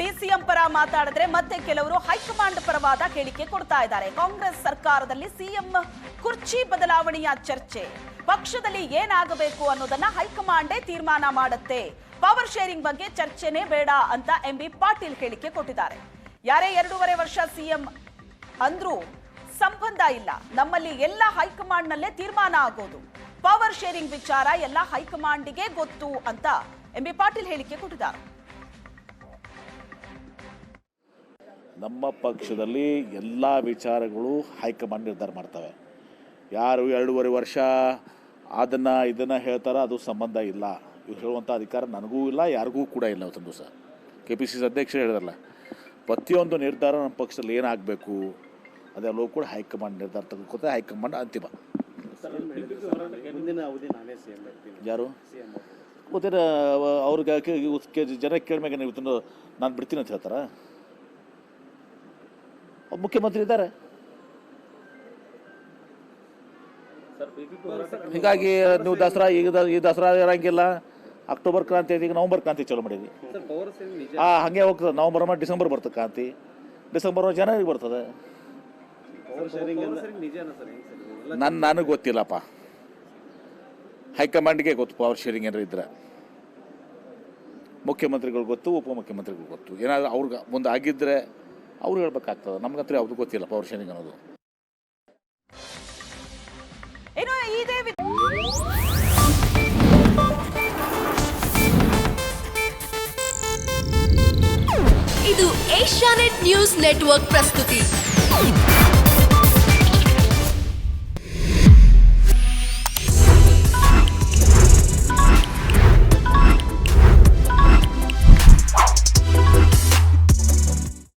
DCM ಪರ ಮಾತಾಡಿದ್ರೆ ಮತ್ತೆ ಕೆಲವರು ಹೈಕಮಾಂಡ್ ಪರವಾದ ಹೇಳಿಕೆ ಕೊಡ್ತಾ ಇದ್ದಾರೆ. ಕಾಂಗ್ರೆಸ್ ಸರ್ಕಾರದಲ್ಲಿ ಸಿಎಂ ಕುರ್ಚಿ ಬದಲಾವಣೆಯ ಚರ್ಚೆ. ಪಕ್ಷದಲ್ಲಿ ಏನಾಗಬೇಕು ಅನ್ನೋದನ್ನ ಹೈಕಮಾಂಡೇ ತೀರ್ಮಾನ ಮಾಡುತ್ತೆ. ಪವರ್ ಶೇರಿಂಗ್ ಬಗ್ಗೆ ಚರ್ಚೆನೇ ಬೇಡ ಅಂತ ಎಂ ಬಿ ಪಾಟೀಲ್ ಹೇಳಿಕೆ ಕೊಟ್ಟಿದ್ದಾರೆ. ಯಾರೇ ಎರಡೂವರೆ ವರ್ಷ ಸಿಎಂ ಅಂದ್ರೂ ಸಂಬಂಧ ಇಲ್ಲ. ನಮ್ಮಲ್ಲಿ ಎಲ್ಲ ಹೈಕಮಾಂಡ್ನಲ್ಲೇ ತೀರ್ಮಾನ ಆಗೋದು. ಪವರ್ ಶೇರಿಂಗ್ ವಿಚಾರ ಎಲ್ಲ ಹೈಕಮಾಂಡಿಗೆ ಗೊತ್ತು ಅಂತ ಎಂ ಬಿ ಪಾಟೀಲ್ ಹೇಳಿಕೆ ಕೊಟ್ಟಿದ್ದಾರೆ. ನಮ್ಮ ಪಕ್ಷದಲ್ಲಿ ಎಲ್ಲ ವಿಚಾರಗಳು ಹೈಕಮಾಂಡ್ ನಿರ್ಧಾರ ಮಾಡ್ತವೆ. ಯಾರು ಎರಡೂವರೆ ವರ್ಷ ಅದನ್ನು ಇದನ್ನು ಹೇಳ್ತಾರ ಅದು ಸಂಬಂಧ ಇಲ್ಲ. ಇವ್ರು ಹೇಳುವಂಥ ಅಧಿಕಾರ ನನಗೂ ಇಲ್ಲ ಯಾರಿಗೂ ಕೂಡ ಇಲ್ಲ ಅವತ್ತೊಂದು ದಿವಸ. ಕೆ ಪಿ ಸಿ ಸಿ ಅಧ್ಯಕ್ಷರು ಹೇಳಿದ್ರಲ್ಲ ಪ್ರತಿಯೊಂದು ನಿರ್ಧಾರ ನಮ್ಮ ಪಕ್ಷದಲ್ಲಿ ಏನಾಗಬೇಕು ಅದೆಲ್ಲವೂ ಕೂಡ ಹೈಕಮಾಂಡ್ ನಿರ್ಧಾರ ತೆಗೆದುಕೊತ ಹೈಕಮಾಂಡ್ ಅಂತಿಮ. ಯಾರು? ಗೊತ್ತಿರ ಅವ್ರಿಗೆ ಜನ ಕೇಳ್ಮ್ಯಾಗ ನೀವು ನಾನು ಬಿಡ್ತೀನಿ ಅಂತ ಹೇಳ್ತಾರ? ಮುಖ್ಯಮಂತ್ರಿ ಇದ್ದಾರೆ. ಹೀಗಾಗಿ ನೀವು ದಸರಾ ಈಗ ಈ ದಸರಾ ಇರಂಗಿಲ್ಲ. ಅಕ್ಟೋಬರ್ ಕ್ರಾಂತಿ ಐತಿ ಈಗ ನವಂಬರ್ ಕ್ರಾಂತಿ ಚಲೋ ಮಾಡಿದ್ವಿ. ಆ ಹಾಗೆ ಹೋಗ್ತದೆ. ನವಂಬರ್ ಮಾಡಿ ಡಿಸೆಂಬರ್ ಬರ್ತದೆ ಕ್ರಾಂತಿ. ಡಿಸೆಂಬರ್ ಜನವರಿಗೆ ಬರ್ತದೆ. ನನ್ನ ನನಗೆ ಗೊತ್ತಿಲ್ಲಪ್ಪ. ಹೈಕಮಾಂಡ್ಗೆ ಗೊತ್ತು ಪವರ್ ಶೇರಿಂಗ್ ಏನಾರು ಇದ್ರೆ. ಮುಖ್ಯಮಂತ್ರಿಗಳು ಗೊತ್ತು ಉಪಮುಖ್ಯಮಂತ್ರಿಗಳು ಗೊತ್ತು. ಏನಾದ್ರು ಅವ್ರಿಗೆ ಮುಂದೆ ಆಗಿದ್ದರೆ ಅವ್ರು ಹೇಳ್ಬೇಕಾಗ್ತದೆ. ನಮ್ಗಂತೂ ಯಾವುದು ಗೊತ್ತಿಲ್ಲ ಪವರ್ ಶೇರಿಂಗ್ ಅನ್ನೋದು. ಇದು ಏಷ್ಯಾನೆಟ್ ನ್ಯೂಸ್ ನೆಟ್ವರ್ಕ್ ಪ್ರಸ್ತುತಿ.